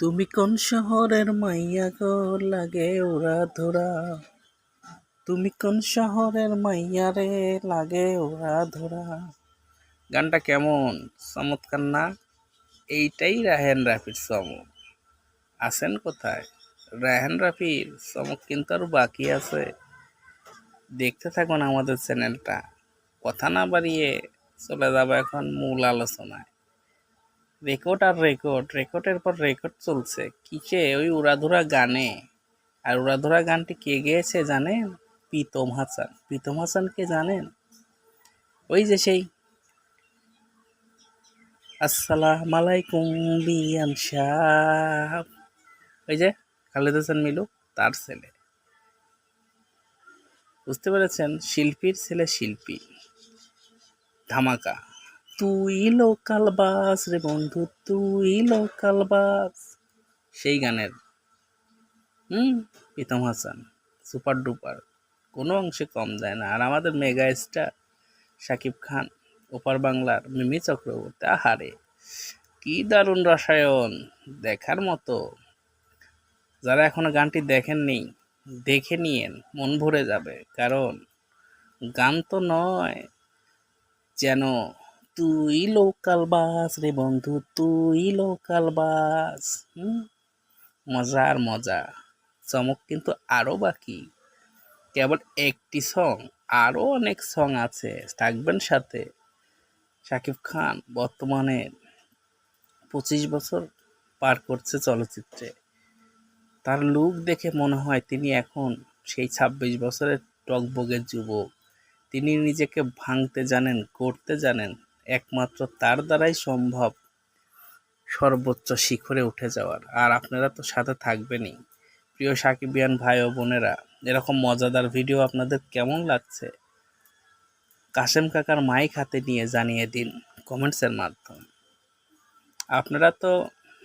তুমি কোন শহরের মাইয়া গো? লাগে ওরা ধরা। তুমি কোন শহরের মাইয়া রে? লাগে ওরা ধরা। গানটা কেমন? চমৎকার না? এইটাই রাহেন রাফির চমক। আছেন কোথায়? রাহেন রাফির চমক কিন্তু আর বাকি আছে। দেখতে থাকুন আমাদের চ্যানেলটা। কথা না বাড়িয়ে চলে যাব এখন মূল আলোচনায়। রেকর্ড আর রেকর্ড রেকর্ডের পর রেকর্ড চলছে। কিসে? ওই উড়াধুরা গানে। আর উড়াধুরা গানটি কে গেয়েছে জানেন? প্রীতম হাসান। প্রীতম হাসানকে জানেন? ওই যে সেই। আসসালাম আলাইকুম, বিয়ান সাহ ওই যে খালেদ হাসান মিলু, তার ছেলে। বুঝতে পেরেছেন? শিল্পীর ছেলে শিল্পী। ধামাকা। তুই লোকাল বাস রে বন্ধু, তুই লোকাল বাস। সেই গানের। হুম, প্রীতম হাসান, সুপার ডুপার। কোনো অংশে কম যায় না। আর আমাদের মেগা স্টার শাকিব খান, ওপার বাংলার মিমি চক্রবর্তী। আহারে, কি দারুণ রসায়ন। দেখার মতো। যারা এখনও গানটি দেখেননি, দেখে নিয়েন। মন ভরে যাবে। কারণ গান তো নয়, যেন তুই লোকাল বাস রে বন্ধু, তুই লোকাল বাস মজার মজা চমক কিন্তু আরও বাকি। কেবল একটি সং আরও অনেক সং আছে, থাকবেন সাথে। শাকিব খান, বর্তমানে পঁচিশ বছর পার করছে চলচ্চিত্রে। তার লুক দেখে মনে হয় তিনি এখন সেই ছাব্বিশ বছরের টকবগের যুবক। তিনি নিজেকে ভাঙতে জানেন করতে জানেন। একমাত্র তার দ্বারাই সম্ভব সর্বোচ্চ শিখরে উঠে যাওয়ার। আর আপনারা তো সাথে থাকবেনই। প্রিয় সাকিবিয়ান ভাই ও বোনেরা, এরকম মজাদার ভিডিও আপনাদের কেমন লাগছে? কাশেম কাকার মাইক হাতে নিয়ে জানিয়ে দিন কমেন্টসের মাধ্যমে। আপনারা তো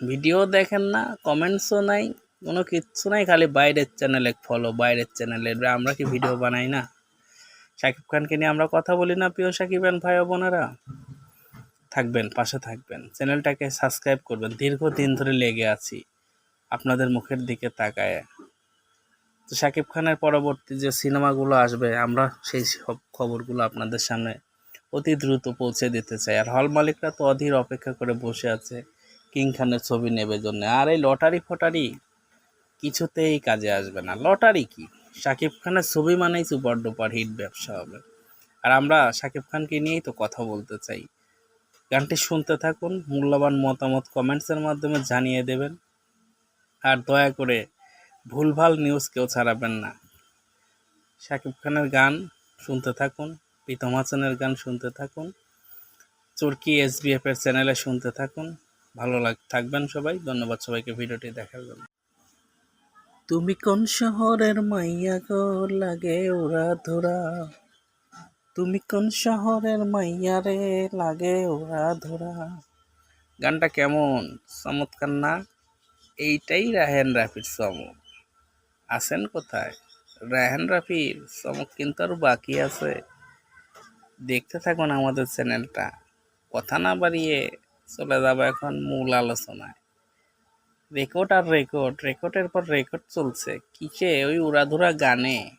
ভিডিও দেখেন না, কমেন্টসও নাই, কোনো কিচ্ছু নাই, খালি বাইরের চ্যানেলে ফলো বাইরের চ্যানেলে। আমরা কি ভিডিও বানাই না? শাকিব খানকে নিয়ে আমরা কথা বলি না, প্রিয় সাকিবান ভাই বোনেরা? থাকবেন, পাশে থাকবেন। চ্যানেলটাকে সাবস্ক্রাইব করবেন। দীর্ঘদিন ধরে লেগে আছি আপনাদের মুখের দিকে তাকায়। তো শাকিব খানের পরবর্তী যে সিনেমাগুলো আসবে, আমরা সেই সব খবরগুলো আপনাদের সামনে অতি দ্রুত পৌঁছে দিতে চাই। আর হল মালিকরা তো অধীর অপেক্ষা করে বসে আছে কিং খানের ছবি নেবে জন্য। আর এই লটারি ফটারি কিছুতেই কাজে আসবে না। লটারি কি? শাকিব খানের ছবি মানেই সুপার ডুপার হিট ব্যবসা হবে। আর আমরা শাকিব খানকে নিয়েই তো কথা বলতে চাই। গানটি শুনতে থাকুন, মূল্যবান মতামত কমেন্টসের মাধ্যমে জানিয়ে দেবেন। আর দয়া করে ভুলভাল নিউজ কেউ ছাড়াবেন না। শাকিব খানের গান শুনতে থাকুন, প্রীতম হাসানের গান শুনতে থাকুন, চরকি এসবিএফ এর চ্যানেলে শুনতে থাকুন। ভালো লাগ, থাকবেন সবাই, ধন্যবাদ সবাইকে ভিডিওটি দেখার জন্য। তুমি কোন শহরের মাইয়া গো, লাগে ওরা ধরা। তুমি কোন শহরের মাইয়া রে লাগে ওরা ধরা? গানটা কেমন? চমৎকার না? এইটাই রাহেন রাফির চমক। আছেন কোথায়? রাহেন রাফির চমক কিন্তু আর বাকি আছে। দেখতে থাকুন আমাদের চ্যানেলটা। কথা না বাড়িয়ে চলে যাব এখন মূল আলোচনায়। রেকর্ড আর রেকর্ড, রেকর্ডের পর রেকর্ড চলছে। কিসে? ওই উড়াধুরা গানে।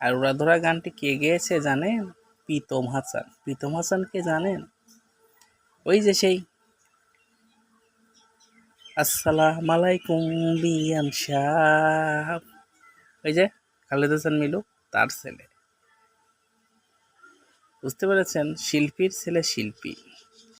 আর উড়াধুরা গানটি কে গেয়েছে জানেন? প্রীতম হাসান। প্রীতম হাসানকে জানেন? ওই যে সেই। আসসালাম আলাইকুম, বিয়ান সাহ ওই যে খালেদ হাসান মিলু, তার ছেলে। বুঝতে পেরেছেন? শিল্পীর ছেলে শিল্পী।